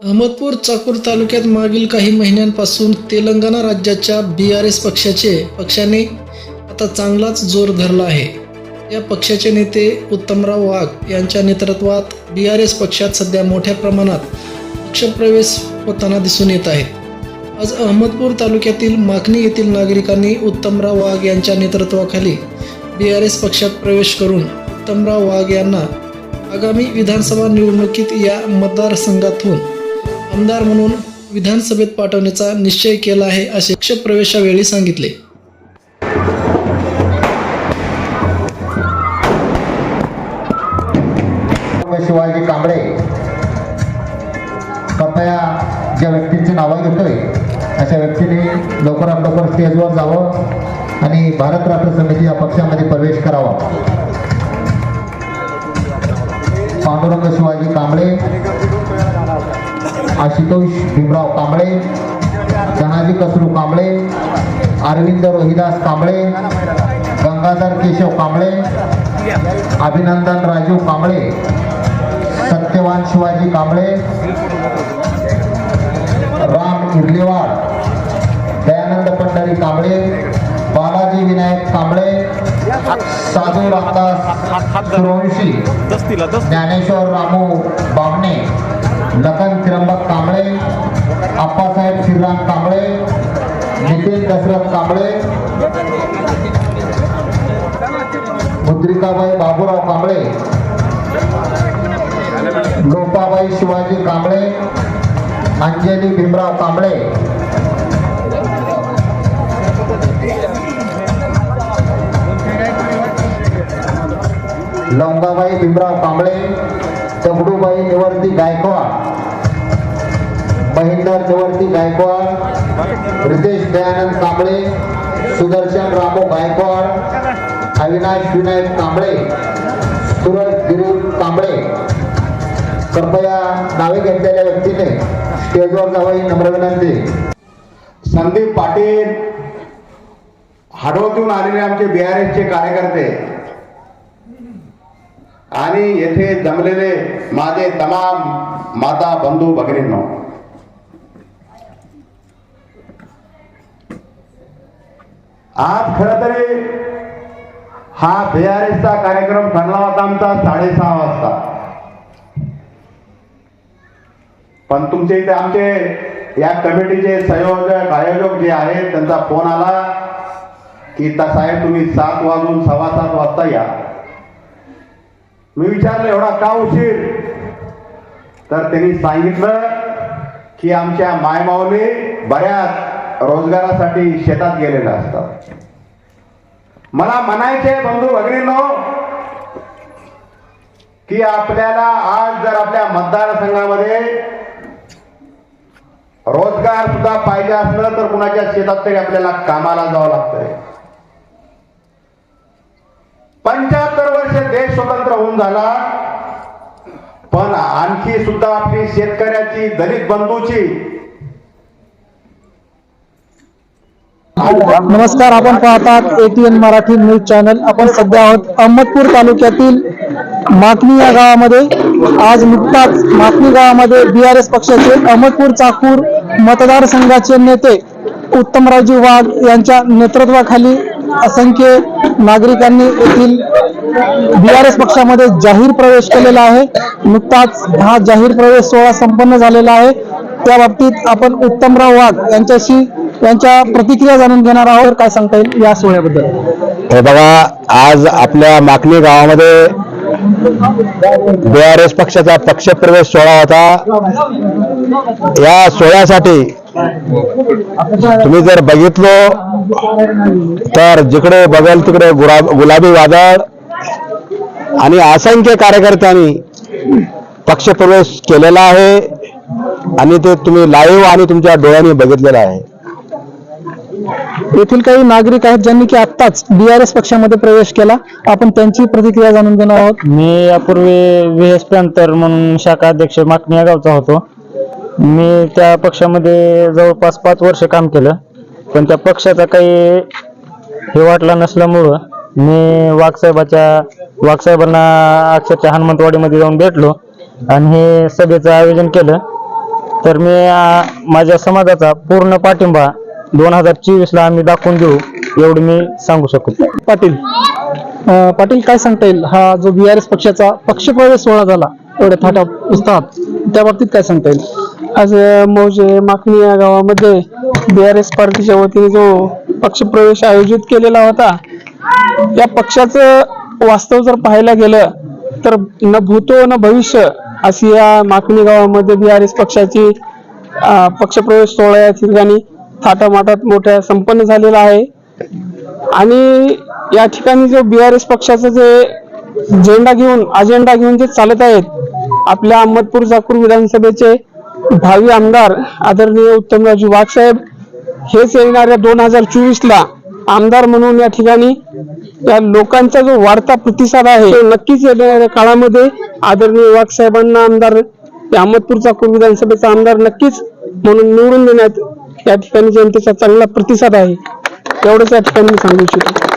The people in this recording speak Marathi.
अहमदपूर चाकूर तालुक्यात मागील काही महिन्यांपासून तेलंगणा राज्याच्या बी आर एस पक्षाचे पक्षाने आता चांगलाच जोर धरला आहे. या पक्षाचे नेते उत्तमराव वाघ यांच्या नेतृत्वात बी आर एस पक्षात सध्या मोठ्या प्रमाणात पक्षप्रवेश होताना दिसून येत आहेत आज अहमदपूर तालुक्यातील माखणी येथील नागरिकांनी उत्तमराव वाघ यांच्या नेतृत्वाखाली बी आर एस पक्षात प्रवेश करून उत्तमराव वाघ यांना आगामी विधानसभा निवडणुकीत या मतदारसंघातून आमदार म्हणून विधानसभेत पाठवण्याचा निश्चय केला आहे असे पक्षप्रवेशावेळी सांगितले. शिवाजी कांबळे कपया ज्या व्यक्तींची नावं घेतोय अशा व्यक्तीने लवकरात लवकर स्टेजवर जावं आणि भारतरत्न समिती या पक्षामध्ये प्रवेश करावा. पांडुरंग शिवाजी कांबळे आशुतोष भीमराव कांबळे धनाजी कसरू कांबळे अरविंद रोहिदास कांबळे गंगाधर केशव कांबळे अभिनंदन राजू कांबळे सत्यवान शिवाजी कांबळे राम इर्लेवाड दयानंद पंढरी कांबळे बालाजी विनायक कांबळे साधू रामदास ज्ञानेश्वर रामू बामणे लखन त्र्यंबक कांबळे आप्पासाहेब श्रीराम कांबळे नितीन दशरथ कांबळे मुद्रिकाबाई बाबूराव कांबळे लोपाबाई शिवाजी कांबळे अंजली भीमराव कांबळे. लवंगाबाई भीमराव कांबळे दगडूबाई निवर्ती गायकवाड. महेंद्र निवर्ती गायकवाड रितेश दयानंद कांबळे सुदर्शन रामो गायकवाड अविनाश विनायक कांबळे सूरज गिरीश कांबळे. कृपया नावे घेतलेल्या व्यक्तीने स्टेजवर जावं ही नम्र विनंती. संदीप पाटील हडवतून आलेले आमचे बी आर एसचे कार्यकर्ते. आणि येथे जमलेले माझे तमाम माता बंधू भगिनींनो आज खर तरी हा बी आर एसचा कार्यक्रम ठरला होता आमचा साडेसहा वाजता. पण तुमच्या इथे आमचे या कमिटीचे संयोजक आयोजक जे आहेत त्यांचा फोन आला की ता साहेब तुम्ही सात वाजून सव्वा सात वाजता या. मी विचारलं एवढा का उशीर? तर त्यांनी सांगितलं की आमच्या मायमाऊली बऱ्याच रोजगारासाठी शेतात गेलेल्या असतात मला म्हणायचे बंधू भगिनीनो की आपल्याला आज जर आपल्या मतदारसंघामध्ये रोजगार सुद्धा पाहिजे असलं तर कुणाच्या शेतात तरी आपल्याला कामाला जावं लागतंय. पंच्याहत्तर वर्ष देश स्वतंत्र होऊन झाला पण आणखी सुद्धा आपली शेतकऱ्याची दलित बंधूची नमस्कार आपण पाहतात एटीएन मराठी न्यूज चॅनल. आपण सध्या आहोत अहमदपूर तालुक्यातील माकणी या गावामध्ये. आज नुकताच माकणी गावामध्ये बी आर एस पक्षाचे अहमदपूर चाकूर मतदारसंघाचे नेते उत्तमरावजी वाघ यांच्या नेतृत्वाखाली असंख्य नागरिकांनी येथील बी आर एस पक्षामध्ये जाहीर प्रवेश केलेला आहे. नुकताच हा जाहीर प्रवेश सोहळा संपन्न झालेला आहे. त्या बाबतीत आपण उत्तमराव वाघ यांच्याशी यांच्या प्रतिक्रिया जाणून घेणार आहोत. काय सांगता येईल या सोहळ्याबद्दल? हे बघा आज आपल्या माकणी गावामध्ये बी आर एस पक्षाचा पक्षप्रवेश सोहळा होता. या सोहळ्यासाठी तुम्ही जर बघितलो तर जिकडे बघेल तिकडे गुलाब गुलाबी वादळ आणि असंख्य कार्यकर्त्यांनी पक्षप्रवेश केलेला आहे आणि ते तुम्ही लाईव्ह आणि तुमच्या डोळ्यांनी बघितलेलं आहे. येथील काही नागरिक आहेत ज्यांनी की आत्ताच बीआरएस आर एस पक्षामध्ये प्रवेश केला. आपण त्यांची प्रतिक्रिया जाणून घेणार आहोत. मी यापूर्वी व्ही एस प्रांतर म्हणून शाखा अध्यक्ष माकणी या गावचा होतो. मी त्या पक्षामध्ये जवळपास पाच वर्ष काम केलं. पण त्या पक्षाचा काही हे वाटला नसल्यामुळं मी वाघसाहेबाच्या वाघसाहेबांना अक्षरशः हनुमंतवाडीमध्ये जाऊन भेटलो आणि हे सभेचं आयोजन केलं. तर मी माझ्या समाजाचा पूर्ण पाठिंबा दोन हजार चोवीस ला आम्ही दाखवून देऊ एवढं मी सांगू शकतो. पाटील पाटील काय सांगता येईल? हा जो बी आर एस पक्षाचा पक्षप्रवेश सोहळा झाला एवढ्या थाटा उत्साहात त्या बाबतीत काय सांगता येईल? आज मौजे माकणी या गावामध्ये बी आर एस पार्टीच्या वतीने जो पक्षप्रवेश आयोजित केलेला होता या पक्षाचं वास्तव जर पाहायला गेलं तर न भूतो न भविष्य अशी या माकणी गावामध्ये बी आर एस पक्षाची पक्षप्रवेश सोहळा या ठिकाणी थाटामाटात मोठ्या संपन्न झालेला आहे. आणि या ठिकाणी जो बी आर एस पक्षाचं जे झेंडा घेऊन अजेंडा घेऊन जे चालत आहेत आपल्या अहमदपूर जाकूर विधानसभेचे भावी आमदार आदरणीय उत्तमराजू वाघ साहेब हेच येणाऱ्या दोन हजार चोवीस ला आमदार म्हणून या ठिकाणी या लोकांचा जो वाढता प्रतिसाद आहे तो नक्कीच येणाऱ्या काळामध्ये आदरणीय वाघ साहेबांना आमदार अहमदपूर चाकूर विधानसभेचा आमदार नक्कीच म्हणून निवडून देण्यात या ठिकाणी जनतेचा चांगला प्रतिसाद आहे. एवढंच या ठिकाणी मी सांगू इच्छितो.